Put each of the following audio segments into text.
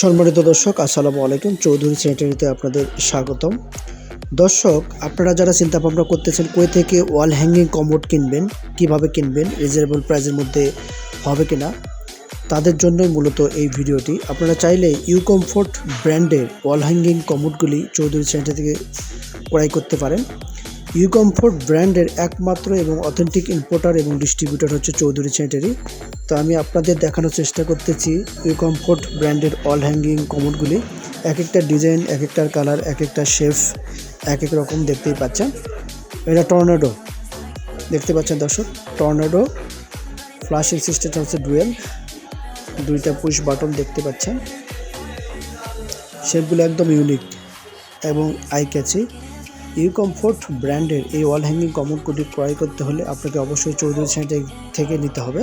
সম্মানিত দর্শক, আসসালামু আলাইকুম। চৌধুরী সেন্টারিতে আপনাদের স্বাগতম। দর্শক, আপনারা যারা চিন্তা ভাবনা করতেছেন কই থেকে ওয়াল হ্যাঙ্গিং কমোড কিনবেন, কীভাবে কিনবেন, রিজনেবল প্রাইসের মধ্যে হবে কিনা, তাদের জন্যই মূলত এই ভিডিওটি। আপনারা চাইলে ইউ কমফোর্ট ব্র্যান্ডের ওয়াল হ্যাঙ্গিং কমোডগুলি চৌধুরী সেন্টার থেকে ক্রয় করতে পারেন। ইউ কমফোর্ট ব্র্যান্ডের একমাত্র এবং অথেন্টিক ইম্পোর্টার এবং ডিস্ট্রিবিউটর হচ্ছে চৌধুরী সেন্টারি। তো আমি আপনাদের দেখানোর চেষ্টা করতেছি ইউ কমফোর্ট ব্র্যান্ডের অল হ্যাঙ্গিং কমোডগুলি। এক একটা ডিজাইন এক একটার কালার এক একটা শেফ এক এক রকম দেখতেই পাচ্ছেন। এটা টর্নেডো। দেখতে পাচ্ছেন দর্শক, টর্নেডো ফ্লাশিং সিস্টেম হচ্ছে ডুয়েল। দুইটা পুশ বাটন দেখতে পাচ্ছেন। শেপগুলো একদম ইউনিক এবং আই ক্যাচি ইউ কমফোর্ট ব্র্যান্ডের এই ওয়াল হ্যাঙ্গিং কমোডগুলি ক্রয় করতে হলে আপনাকে অবশ্যই চৌধুরী সেন্টার থেকে নিতে হবে।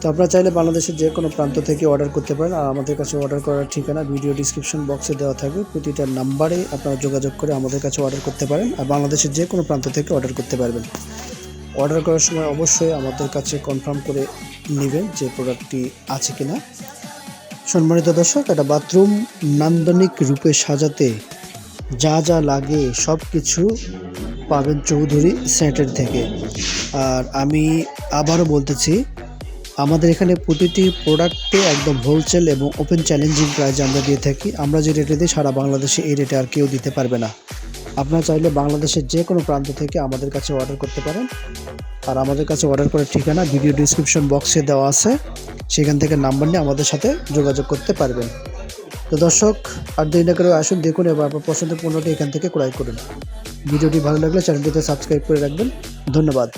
তো আপনারা চাইলে বাংলাদেশের যে কোনো প্রান্ত থেকে অর্ডার করতে পারেন। আর আমাদের কাছে অর্ডার করার ঠিকানা ভিডিও ডিসক্রিপশন বক্সে দেওয়া থাকবে। প্রতিটা নাম্বারে আপনারা যোগাযোগ করে আমাদের কাছে অর্ডার করতে পারেন। আর বাংলাদেশের যে কোনো প্রান্ত থেকে অর্ডার করতে পারবেন। অর্ডার করার সময় অবশ্যই আমাদের কাছে কনফার্ম করে নেবেন যে প্রোডাক্টটি আছে কিনা। সম্মানিত দর্শক একটা বাথরুম নান্দনিক রূপে সাজাতে যা যা লাগে সব কিছু পাবেন চৌধুরী সেন্টার থেকে। আর আমি আবারও বলতেছি, আমাদের এখানে প্রতিটি প্রোডাক্টে একদম হোলসেল এবং ওপেন চ্যালেঞ্জিং প্রাইজে আমরা দিয়ে থাকি। আমরা যে রেটে দিই, সারা বাংলাদেশে এই রেটে আর কেউ দিতে পারবে না। আপনারা চাইলে বাংলাদেশের যে কোনো প্রান্ত থেকে আমাদের কাছে অর্ডার করতে পারেন। আর আমাদের কাছে অর্ডার করার ঠিকানা ভিডিও ডিসক্রিপশন বক্সে দেওয়া আছে। সেখান থেকে নাম্বার নিয়ে আমাদের সাথে যোগাযোগ করতে পারবেন। তো দর্শক, আর দেরি না করে আসুন, দেখুন এবার আপনার পছন্দের পণ্যটি এখান থেকে ক্রয় করুন। ভিডিওটি ভালো লাগলে চ্যানেলটিতে সাবস্ক্রাইব করে রাখবেন। ধন্যবাদ।